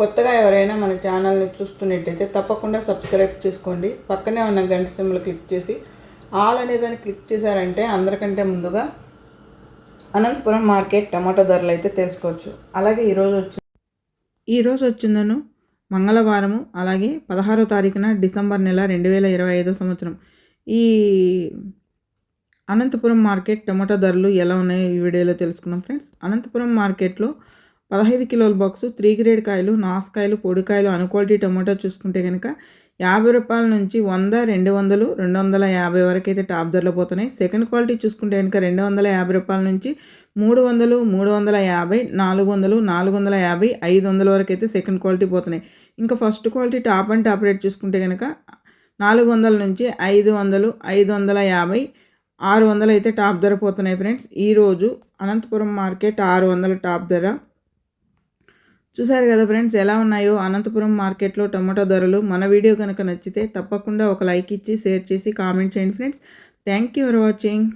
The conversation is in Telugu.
కొత్తగా ఎవరైనా మన ఛానల్ని చూస్తున్నట్టయితే తప్పకుండా సబ్స్క్రైబ్ చేసుకోండి. పక్కనే ఉన్న గంట సింబల్ క్లిక్ చేసి ఆల్ అనే దాన్ని క్లిక్ చేశారంటే అందరికంటే ముందుగా అనంతపురం మార్కెట్ టమాటో ధరలు అయితే తెలుసుకోవచ్చు. అలాగే ఈరోజు వచ్చి ఈరోజు వచ్చిందను మంగళవారము అలాగే పదహారో తారీఖున డిసెంబర్ నెల రెండు వేల ఇరవై ఐదో సంవత్సరం. ఈ అనంతపురం మార్కెట్ టమాటో ధరలు ఎలా ఉన్నాయో ఈ వీడియోలో తెలుసుకున్నాం ఫ్రెండ్స్. అనంతపురం మార్కెట్లో పదహైదు కిలోల బాక్సు త్రీ గ్రేడ్ కాయలు నాసుకాయలు పొడికాయలు అన్క్వాలిటీ టమాటో చూసుకుంటే కనుక యాభై రూపాయల నుంచి వంద రెండు వందలు రెండు వందల యాభై వరకు అయితే టాప్ ధరలో పోతున్నాయి. సెకండ్ క్వాలిటీ చూసుకుంటే కనుక రెండు వందల యాభై రూపాయల నుంచి మూడు వందలు మూడు వందల యాభై నాలుగు వందలు నాలుగు వందల యాభై ఐదు వందల వరకు అయితే సెకండ్ క్వాలిటీ పోతున్నాయి. ఇంకా first quality top and top rate చూసుకుంటే కనుక నాలుగు వందల నుంచి ఐదు వందలు ఐదు వందల యాభై ఆరు వందలు అయితే టాప్ ధర పోతున్నాయి ఫ్రెండ్స్. ఈరోజు అనంతపురం మార్కెట్ ఆరు వందల టాప్ ధర. చూసారు కదా ఫ్రెండ్స్ ఎలా ఉన్నాయో? అనంతపురం మార్కెట్లో టమాటో ధరలు. మన వీడియో కనుక నచ్చితే తప్పకుండా ఒక లైక్ ఇచ్చి షేర్ చేసి కామెంట్ చేయండి friends. Thank you for watching.